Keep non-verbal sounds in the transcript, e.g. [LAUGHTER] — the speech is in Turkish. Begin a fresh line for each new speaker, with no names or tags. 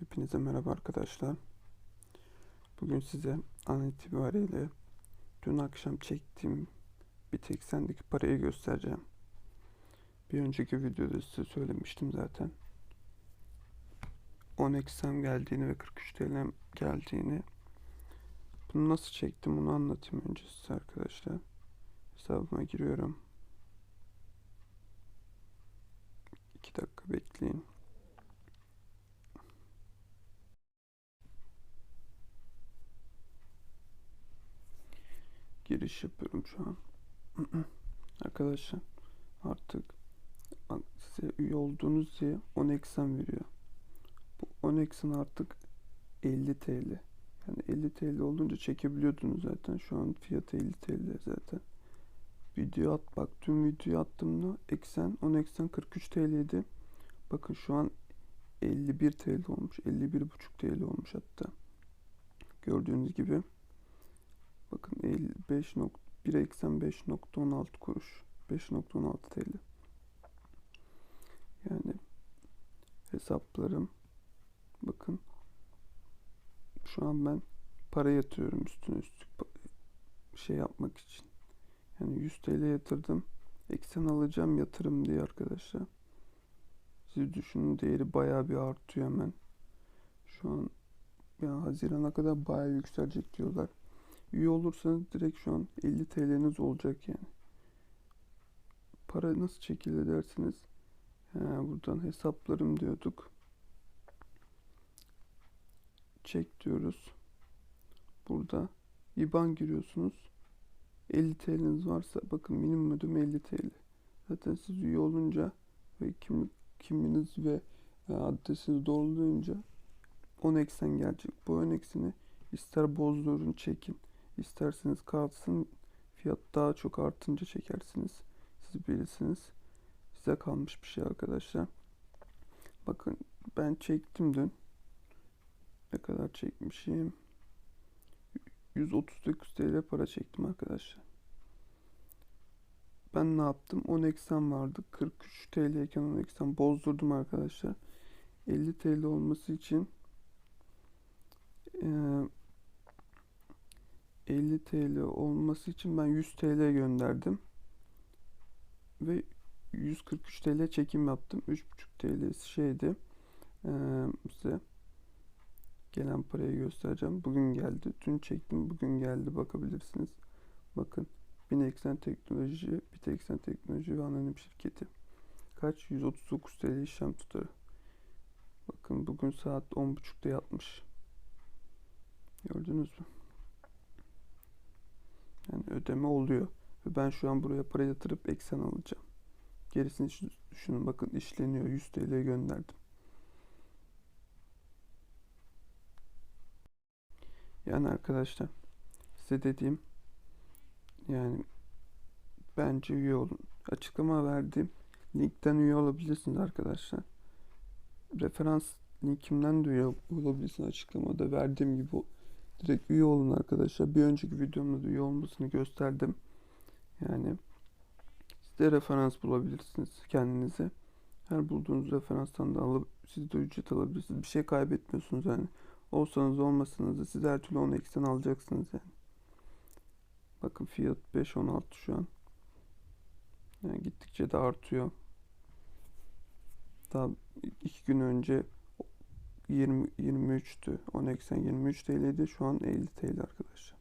Hepinize merhaba arkadaşlar. Bugün size an itibariyle dün akşam çektiğim bir tek sendeki parayı göstereceğim. Bir önceki videoda size söylemiştim zaten. 10 eksem geldiğini ve 43 TL geldiğini. Bunu nasıl çektim onu anlatayım önce size arkadaşlar. Hesabıma giriyorum. 2 dakika bekleyin. Giriş yapıyorum şu an. [CLEARS THROAT] Arkadaşlar artık size üye olduğunuz diye 10 eksen veriyor. Bu 10 eksen artık 50 TL. Yani 50 TL olunca çekebiliyordunuz zaten. Şu an fiyatı 50 TL zaten. Video at bak tüm video attığımda eksen 10 eksen 43 TL'ydi. Bakın şu an 51 TL olmuş. 51,5 TL olmuş hatta. Gördüğünüz gibi Bakın 55 nok 1 eksen 5.16 kuruş. 5.16 TL. Yani hesaplarım bakın şu an ben para yatıyorum üstüne üstlük şey yapmak için. Yani 100 TL yatırdım. Eksen alacağım yatırım diye arkadaşlar. Siz düşünün değeri bayağı bir artıyor hemen. Şu an ya Haziran'a kadar bayağı yükselecek diyorlar. Üye olursanız direkt şu an 50 TL'niz olacak yani. Para nasıl çekilir dersiniz. He, buradan hesaplarım diyorduk. Çek diyoruz. Burada IBAN giriyorsunuz. 50 TL'niz varsa bakın minimum ödeme 50 TL. Zaten siz üye olunca ve kimlik kimliğiniz ve e, adresiniz doğrulayınca 10 eksen gelecek. Bu 10 ekseni ister bozdurun çekin. İsterseniz kalsın fiyat daha çok artınca çekersiniz. Siz bilirsiniz. Size kalmış bir şey arkadaşlar. Bakın ben çektim dün. Ne kadar çekmişim? 139 TL para çektim arkadaşlar. Ben ne yaptım? 10 eksen vardı. 43 TL iken 10 eksen bozdurdum arkadaşlar. 50 TL olması için eee 50 TL olması için ben 100 TL gönderdim. Ve 143 TL çekim yaptım. 3,5 TL şeydi. Ee, size gelen parayı göstereceğim. Bugün geldi. Dün çektim. Bugün geldi. Bakabilirsiniz. Bakın. Bineksen Teknoloji, Biteksen Teknoloji ve Anonim Şirketi. Kaç? 139 TL işlem tutarı. Bakın bugün saat 10.30'da yatmış. Gördünüz mü? Ödeme oluyor. Ve ben şu an buraya para yatırıp eksen alacağım. Gerisini düşünün bakın işleniyor. 100 TL gönderdim. Yani arkadaşlar size dediğim yani bence üye olun. Açıklama verdiğim linkten üye olabilirsiniz arkadaşlar. Referans linkimden de üye olabilirsiniz açıklamada verdiğim gibi Direkt üye olun arkadaşlar. Bir önceki videomda da üye olmasını gösterdim. Yani siz de referans bulabilirsiniz kendinize. Her bulduğunuz referanstan da alıp siz de ücret alabilirsiniz. Bir şey kaybetmiyorsunuz yani. Olsanız olmasanız da siz her türlü 10 eksen alacaksınız yani. Bakın fiyat 5.16 şu an. Yani gittikçe de artıyor. Daha iki gün önce 20 23'tü. 10 eksen 23 TL'ydi. Şu an 50 TL arkadaşlar.